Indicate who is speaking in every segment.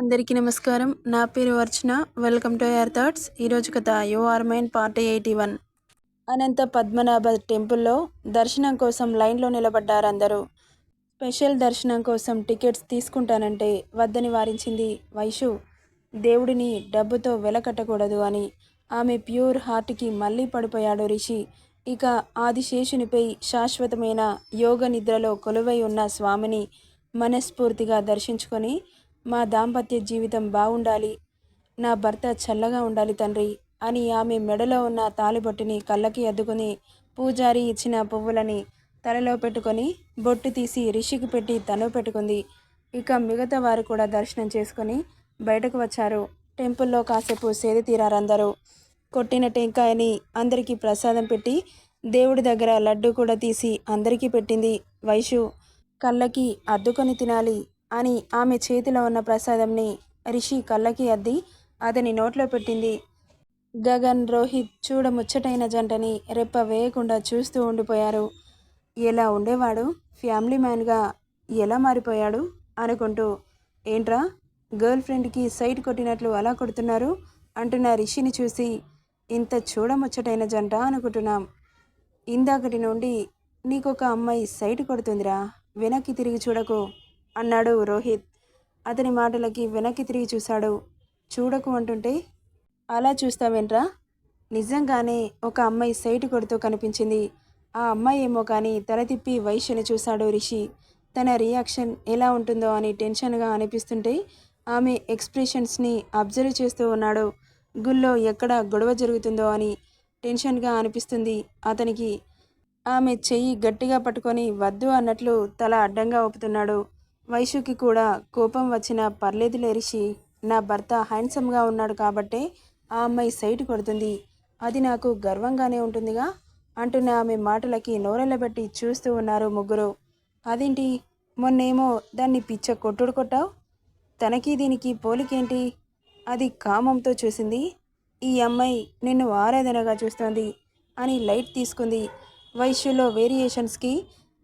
Speaker 1: అందరికీ నమస్కారం. నా పేరు Archana. Welcome to air thoughts. ఈరోజు కథ you are mine part eighty one. Anantha Padmanabha టెంపుల్లో దర్శనం కోసం లైన్లో నిలబడ్డారు అందరూ స్పెషల్ దర్శనం కోసం టికెట్స్ తీసుకుంటానంటే వద్దని వారించింది వైషు. దేవుడిని డబ్బుతో వెలకట్టకూడదు అని. ఆమె ప్యూర్ హార్ట్కి మళ్ళీ పడిపోయాడు రిషి. ఇక ఆదిశేషునిపై శాశ్వతమైన యోగ నిద్రలో కొలువై ఉన్న స్వామిని మనస్ఫూర్తిగా దర్శించుకొని మా దాంపత్య జీవితం బాగుండాలి. నా భర్త చల్లగా ఉండాలి తండ్రి అని ఆమె మెడలో ఉన్న తాలిబొట్టుని కళ్ళకి అద్దుకుని పూజారి ఇచ్చిన పువ్వులని తలలో పెట్టుకొని బొట్టు తీసి రిషికి పెట్టి తను పెట్టుకుంది. ఇక మిగతా వారు కూడా దర్శనం చేసుకొని బయటకు వచ్చారు. టెంపుల్లో కాసేపు సేది తీరారందరూ కొట్టిన టెంకాయని అందరికీ ప్రసాదం పెట్టి దేవుడి దగ్గర లడ్డు కూడా తీసి అందరికీ పెట్టింది వైషు. కళ్ళకి అద్దుకొని తినాలి. అని ఆమె చేతిలో ఉన్న ప్రసాదంని రిషి కళ్ళకి అద్ది అతని నోట్లో పెట్టింది. గగన్ రోహిత్ చూడముచ్చటైన జంటని రెప్ప వేయకుండా చూస్తూ ఉండిపోయారు. ఎలా ఉండేవాడు? ఫ్యామిలీ మ్యాన్గా ఎలా మారిపోయాడు? అనుకుంటూ ఏంట్రా గర్ల్ ఫ్రెండ్కి సైట్ కొట్టినట్లు అలా కొడుతున్నారు? అంటున్న రిషిని చూసి ఇంత చూడముచ్చటైన జంట అనుకుంటున్నాం. ఇందాకటి నుండి నీకొక అమ్మాయి సైట్ కొడుతుందిరా. వెనక్కి తిరిగి చూడకు. అన్నాడు రోహిత్. అతని మాటలకి వెనక్కి తిరిగి చూశాడు. చూడకు అంటుంటే అలా చూస్తావేంట్రా? నిజంగానే ఒక అమ్మాయి సైట్ కొడుతూ కనిపించింది. ఆ అమ్మాయి ఏమో కానీ తల తిప్పి వైశ్యని చూశాడు రిషి. తన రియాక్షన్ ఎలా ఉంటుందో అని టెన్షన్గా అనిపిస్తుంటే ఆమె ఎక్స్ప్రెషన్స్ని అబ్జర్వ్ చేస్తూ ఉన్నాడు. గుళ్ళో ఎక్కడ గొడవ జరుగుతుందో అని టెన్షన్గా అనిపిస్తుంది అతనికి. ఆమె చెయ్యి గట్టిగా పట్టుకొని వద్దు అన్నట్లు తల అడ్డంగా ఊపుతున్నాడు. వైశుకి కూడా కోపం వచ్చిన పర్లేదు లేరిషి నా భర్త హ్యాండ్సమ్గా ఉన్నాడు కాబట్టే ఆ అమ్మాయి సైట్ కొడుతుంది. అది నాకు గర్వంగానే ఉంటుందిగా అంటున్న ఆమె మాటలకి నోరెళ్ళబెట్టి చూస్తూ ఉన్నారు ముగ్గురు. అదేంటి? మొన్నేమో దాన్ని పిచ్చ కొట్టుడు కొట్టావు? తనకి దీనికి పోలికేంటి? అది కామంతో చూసింది. ఈ అమ్మాయి నిన్ను ఆరాధనగా చూస్తోంది అని లైట్ తీసుకుంది. వైశ్యులో వేరియేషన్స్కి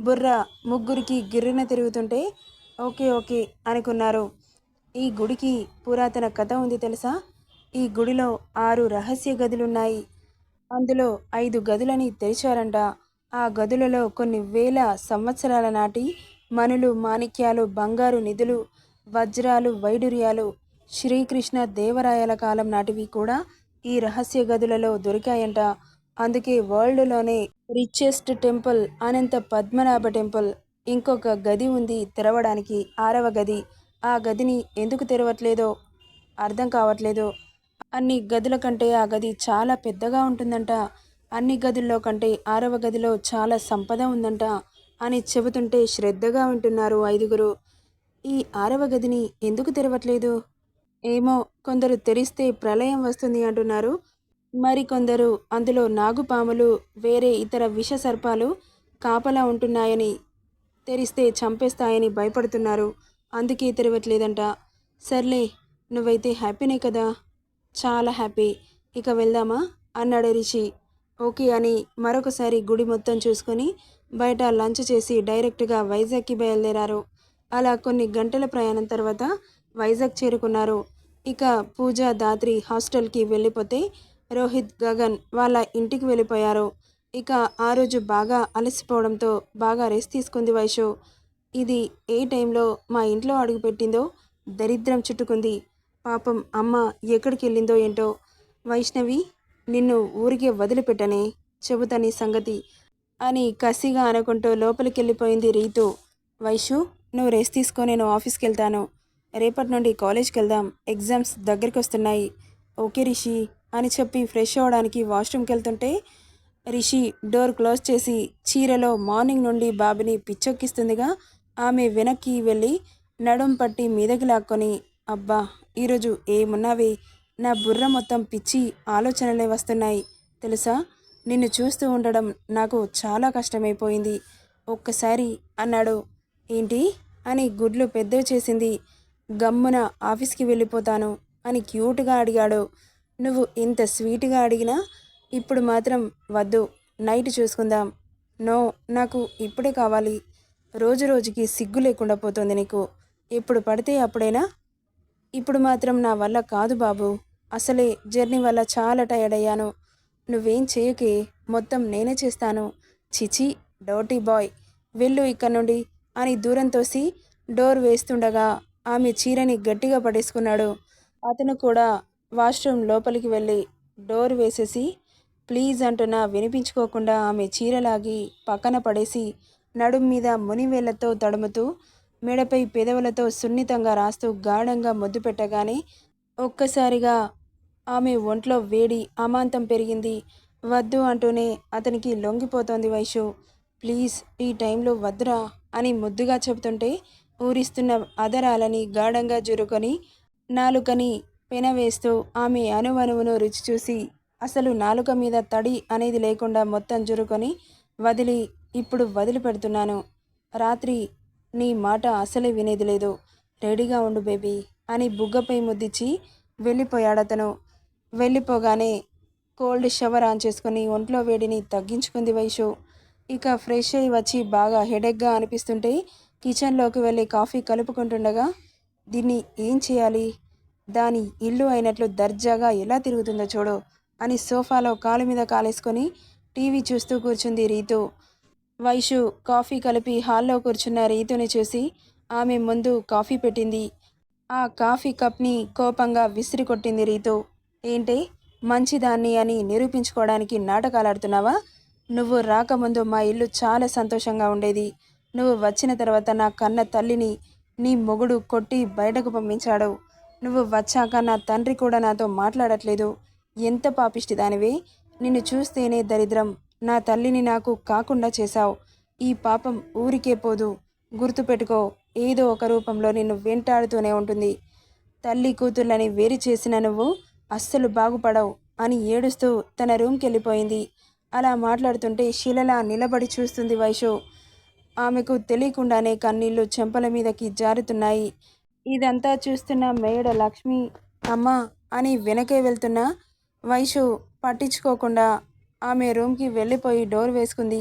Speaker 1: బుర్ర ముగ్గురికి గిర్రున తిరుగుతుంటే ఓకే ఓకే అనుకున్నారు. ఈ గుడికి పురాతన కథ ఉంది తెలుసా? ఈ గుడిలో ఆరు రహస్య గదులున్నాయి. అందులో ఐదు గదులని తెరిచారంట. ఆ గదులలో కొన్ని వేల సంవత్సరాల నాటి మనులు మాణిక్యాలు బంగారు నిధులు వజ్రాలు వైడూర్యాలు శ్రీకృష్ణ దేవరాయల కాలం నాటివి కూడా ఈ రహస్య గదులలో దొరికాయంట. అందుకే వరల్డ్లోనే richest temple Anantha Padmanabha temple ఇంకొక గది ఉంది తెరవడానికి ఆరవ గది. ఆ గదిని ఎందుకు తెరవట్లేదో అర్థం కావట్లేదు. అన్ని గదుల కంటే ఆ గది చాలా పెద్దగా ఉంటుందంట. అన్ని గదుల్లో కంటే ఆరవ గదిలో చాలా సంపద ఉందంట అని చెబుతుంటే శ్రద్ధగా వింటున్నారు ఐదుగురు. ఈ ఆరవ గదిని ఎందుకు తెరవట్లేదు? ఏమో కొందరు తెరిస్తే ప్రళయం వస్తుంది అంటున్నారు. మరికొందరు అందులో నాగుపాములు వేరే ఇతర విష సర్పాలు కాపలా ఉంటున్నాయని తెరిస్తే చంపేస్తాయని భయపడుతున్నారు. అందుకే తెరవట్లేదంట. సర్లే నువ్వైతే హ్యాపీనే కదా? చాలా హ్యాపీ. ఇక వెళ్దామా? అన్నాడు రిషి. ఓకే అని మరొకసారి గుడి మొత్తం చూసుకొని బయట లంచ్ చేసి డైరెక్ట్గా వైజాగ్కి బయలుదేరారు. అలా కొన్ని గంటల ప్రయాణం తర్వాత వైజాగ్ చేరుకున్నారు. ఇక పూజ దాత్రి హాస్టల్కి వెళ్ళిపోతే రోహిత్ గగన్ వాళ్ళ ఇంటికి వెళ్ళిపోయారు. ఇక ఆ రోజు బాగా అలసిపోవడంతో బాగా రెస్ట్ తీసుకుంది వైషు. ఇది ఏ టైంలో మా ఇంట్లో అడుగుపెట్టిందో దరిద్రం చుట్టుకుంది. పాపం అమ్మ ఎక్కడికి వెళ్ళిందో ఏంటో. వైష్ణవి నిన్ను ఊరికే వదిలిపెట్టనే చెబుతాని సంగతి అని కసిగా అనుకుంటూ లోపలికి వెళ్ళిపోయింది రీతు. వైషు నువ్వు రెస్ట్ తీసుకో నేను ఆఫీస్కి వెళ్తాను. రేపటి నుండి కాలేజ్కి వెళ్దాం. ఎగ్జామ్స్ దగ్గరికి వస్తున్నాయి ఓకే రిషి అని చెప్పి ఫ్రెష్ అవ్వడానికి వాష్రూమ్కి వెళ్తుంటే రిషి డోర్ క్లోజ్ చేసి చీరలో మార్నింగ్ నుండి బాబుని పిచ్చెక్కిస్తుందిగా. ఆమె వెనక్కి వెళ్ళి నడుం పట్టి మీదకి లాక్కొని అబ్బా ఈరోజు ఏమున్నావే? నా బుర్ర మొత్తం పిచ్చి ఆలోచనలే వస్తున్నాయి. తెలుసా? నిన్ను చూస్తూ ఉండడం నాకు చాలా కష్టమైపోయింది. ఒక్కసారి అన్నాడు. ఏంటి అని గుడ్లు పెద్దవి చేసింది. గమ్మున ఆఫీస్కి వెళ్ళిపోతాను అని క్యూట్గా అడిగాడు. నువ్వు ఇంత స్వీట్గా అడిగినా ఇప్పుడు మాత్రం వద్దు. నైట్ చూసుకుందాం. నో నాకు ఇప్పుడే కావాలి. రోజు రోజుకి సిగ్గు లేకుండా పోతుంది నీకు. ఎప్పుడు పడితే అప్పుడైనా? ఇప్పుడు మాత్రం నా వల్ల కాదు బాబు. అసలే జర్నీ వల్ల చాలా టైర్డ్ అయ్యాను. నువ్వేం చేయకే మొత్తం నేనే చేస్తాను. చిచి డోటీ బాయ్ వెళ్ళు ఇక్కడ నుండి అని దూరం తోసి డోర్ వేస్తుండగా ఆమె చీరని గట్టిగా పడేసుకున్నాడు. అతను కూడా వాష్రూమ్ లోపలికి వెళ్ళి డోర్ వేసేసి ప్లీజ్ అంటున్నా వినిపించుకోకుండా ఆమె చీరలాగి పక్కన పడేసి నడుం మీద మునివేళ్ళతో తడుముతూ మెడపై పెదవులతో సున్నితంగా రాస్తూ గాఢంగా ముద్దు పెట్టగానే ఒక్కసారిగా ఆమె ఒంట్లో వేడి అమాంతం పెరిగింది. వద్దు అంటూనే అతనికి లొంగిపోతోంది వైషు. ప్లీజ్ ఈ టైంలో వద్దురా అని ముద్దుగా చెబుతుంటే ఊరిస్తున్న అదరాలని గాఢంగా జురుకొని నాలుకని పెనవేస్తూ ఆమె అనువనువును రుచి చూసి అసలు నాలుక మీద తడి అనేది లేకుండా మొత్తం జురుకొని వదిలి ఇప్పుడు వదిలిపెడుతున్నాను రాత్రి నీ మాట అసలే వినేది లేదు. రెడీగా ఉండు బేబీ అని బుగ్గపై ముద్దిచ్చి వెళ్ళిపోయాడతను. వెళ్ళిపోగానే కోల్డ్ షవర్ ఆన్ చేసుకుని ఒంట్లో వేడిని తగ్గించుకుంది వైషు. ఇక ఫ్రెష్ అయ్యి వచ్చి బాగా హెడేక్గా అనిపిస్తుంటే కిచెన్లోకి వెళ్ళి కాఫీ కలుపుకుంటుండగా దీన్ని ఏం చేయాలి? దాని ఇల్లు అయినట్లు దర్జాగా ఎలా తిరుగుతుందో చూడు. అని సోఫాలో కాలు మీద కాలేసుకొని టీవీ చూస్తూ కూర్చుంది రీతు. వైషు కాఫీ కలిపి హాల్లో కూర్చున్న రీతుని చూసి ఆమె ముందు కాఫీ పెట్టింది. ఆ కాఫీ కప్ని కోపంగా విసిరి కొట్టింది రీతు. ఏంటి? మంచిదాన్ని అని నిరూపించుకోవడానికి నాటకాలాడుతున్నావా? నువ్వు రాకముందు మా ఇల్లు చాలా సంతోషంగా ఉండేది. నువ్వు వచ్చిన తర్వాత నా కన్న తల్లిని నీ మొగుడు కొట్టి బయటకు పంపించాడు. నువ్వు వచ్చాక నా తండ్రి కూడా నాతో మాట్లాడట్లేదు. ఎంత పాపిష్టి దానివే నిన్ను చూస్తేనే దరిద్రం. నా తల్లిని నాకు కాకుండా చేశావు. ఈ పాపం ఊరికే పోదు. గుర్తుపెట్టుకో ఏదో ఒక రూపంలో నిన్ను వెంటాడుతూనే ఉంటుంది. తల్లి కూతుర్లని వేరు చేసిన నువ్వు అస్సలు బాగుపడవు అని ఏడుస్తూ తన రూమ్కి వెళ్ళిపోయింది అలా మాట్లాడుతుంటే శిలలా నిలబడి చూస్తుంది వైషు. ఆమెకు తెలియకుండానే కన్నీళ్ళు చెంపల మీదకి జారుతున్నాయి. ఇదంతా చూస్తున్న మేయడ లక్ష్మి అమ్మ అని వెనకే వెళ్తున్న వైషు పట్టించుకోకుండా ఆమె రూమ్కి వెళ్ళిపోయి డోర్ వేసుకుంది.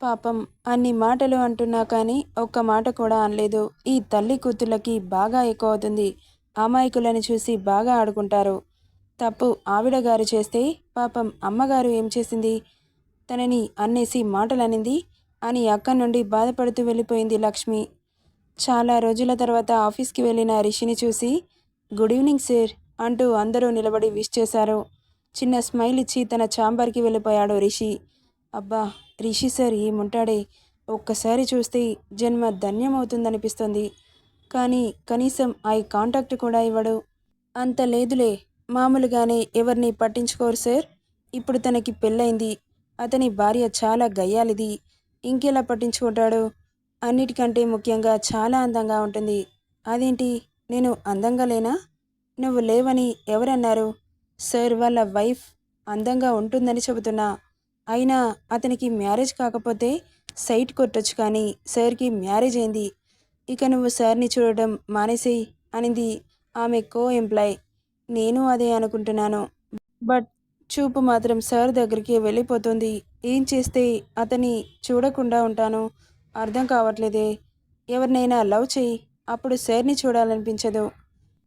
Speaker 1: పాపం అన్ని మాటలు అంటున్నా కానీ ఒక్క మాట కూడా అనలేదు. ఈ తల్లి కూతుళ్ళకి బాగా ఎక్కువ అవుతుంది అమాయకులను చూసి బాగా ఆడుకుంటారు. తప్పు ఆవిడ గారు చేస్తే పాపం అమ్మగారు ఏం చేసింది? తనని అన్నేసి మాటలనింది అని అక్కడి నుండి బాధపడుతూ వెళ్ళిపోయింది లక్ష్మి. చాలా రోజుల తర్వాత ఆఫీస్కి వెళ్ళిన రిషిని చూసి గుడ్ ఈవినింగ్ సార్ అంటూ అందరూ నిలబడి విష్ చేశారు. చిన్న స్మైల్ ఇచ్చి తన ఛాంబర్కి వెళ్ళిపోయాడు రిషి. అబ్బా రిషి సార్ ఏముంటాడే? ఒక్కసారి చూస్తే జన్మ ధన్యమవుతుందనిపిస్తుంది. కానీ కనీసం ఐ కాంటాక్ట్ కూడా ఇవ్వడు. అంత లేదులే మామూలుగానే ఎవరిని పట్టించుకోరు సార్. ఇప్పుడు తనకి పెళ్ళైంది అతని భార్య చాలా గయ్యాలిది ఇంకెలా పట్టించుకుంటాడు? అన్నిటికంటే ముఖ్యంగా చాలా అందంగా ఉంటుంది. అదేంటి? నేను అందంగా లేనా? నువ్వు లేవని ఎవరన్నారు? సార్ వాళ్ళ వైఫ్ అందంగా ఉంటుందని చెబుతున్నా. అయినా అతనికి మ్యారేజ్ కాకపోతే సైట్ కొట్టొచ్చు కానీ సార్కి మ్యారేజ్ అయింది. ఇక నువ్వు సార్ని చూడడం మానేసేయి అనింది ఆమె కో ఎంప్లాయ్ నేను అదే అనుకుంటున్నాను. బట్ చూపు మాత్రం సార్ దగ్గరికి వెళ్ళిపోతుంది. ఏం చేస్తే అతని చూడకుండా ఉంటాను అర్థం కావట్లేదే. ఎవరినైనా లవ్ చేయి అప్పుడు సార్ని చూడాలనిపించదు.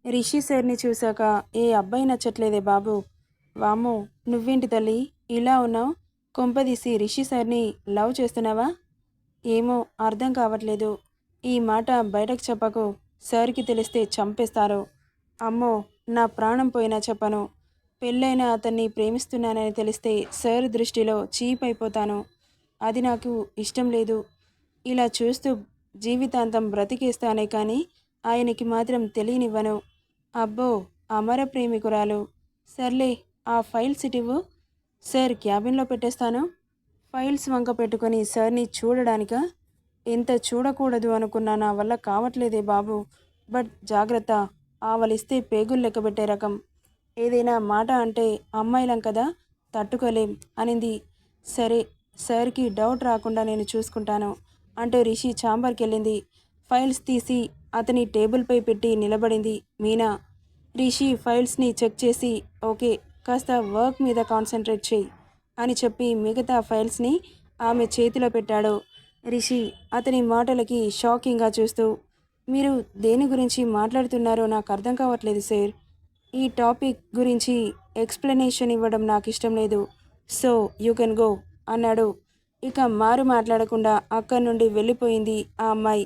Speaker 1: రిషి సార్ని చూశాక ఏ అబ్బాయి నచ్చట్లేదే బాబు. వామ్మో నువ్వేంటి తల్లి? ఇలా ఉన్నావు? కొంపదీసి రిషి సార్ని లవ్ చేస్తున్నావా? ఏమో అర్థం కావట్లేదు. ఈ మాట బయటకు చెప్పకు. సార్కి తెలిస్తే చంపేస్తారు. అమ్మో నా ప్రాణం పోయినా చెప్పను. పెళ్ళైన అతన్ని ప్రేమిస్తున్నానని తెలిస్తే సార్ దృష్టిలో చీప్ అయిపోతాను అది నాకు ఇష్టం లేదు. ఇలా చూస్తూ జీవితాంతం బ్రతికేస్తానే కానీ ఆయనకి మాత్రం తెలియనివ్వను. అబ్బో అమర ప్రేమికురాలు. సర్లే ఆ ఫైల్స్ ఇటివు సార్ క్యాబిన్లో పెట్టేస్తాను. ఫైల్స్ వంక పెట్టుకొని సార్ని చూడడానిక? ఎంత చూడకూడదు అనుకున్నా నా వల్ల కావట్లేదే బాబు. బట్ జాగ్రత్త ఆవలిస్తే పేగులు లెక్కబెట్టే రకం. ఏదైనా మాట అంటే అమ్మాయిలం కదా తట్టుకోలేం అనింది. సరే సార్కి డౌట్ రాకుండా నేను చూసుకుంటాను. అంటూ రిషి ఛాంబర్కి వెళ్ళింది ఫైల్స్ తీసి అతని టేబుల్పై పెట్టి నిలబడింది మీనా. రిషి ఫైల్స్ని చెక్ చేసి ఓకే కాస్త వర్క్ మీద కాన్సన్ట్రేట్ చేయి అని చెప్పి మిగతా ఫైల్స్ని ఆమె చేతిలో పెట్టాడు. రిషి అతని మాటలకి షాకింగ్గా చూస్తూ మీరు దేని గురించి మాట్లాడుతున్నారో నాకు అర్థం కావట్లేదు సార్. ఈ టాపిక్ గురించి ఎక్స్ప్లెనేషన్ ఇవ్వడం నాకు ఇష్టం లేదు. సో యూ కెన్ గో అన్నాడు. ఇక మారు మాట్లాడకుండా అక్కడి నుండి వెళ్ళిపోయింది ఆ అమ్మాయి.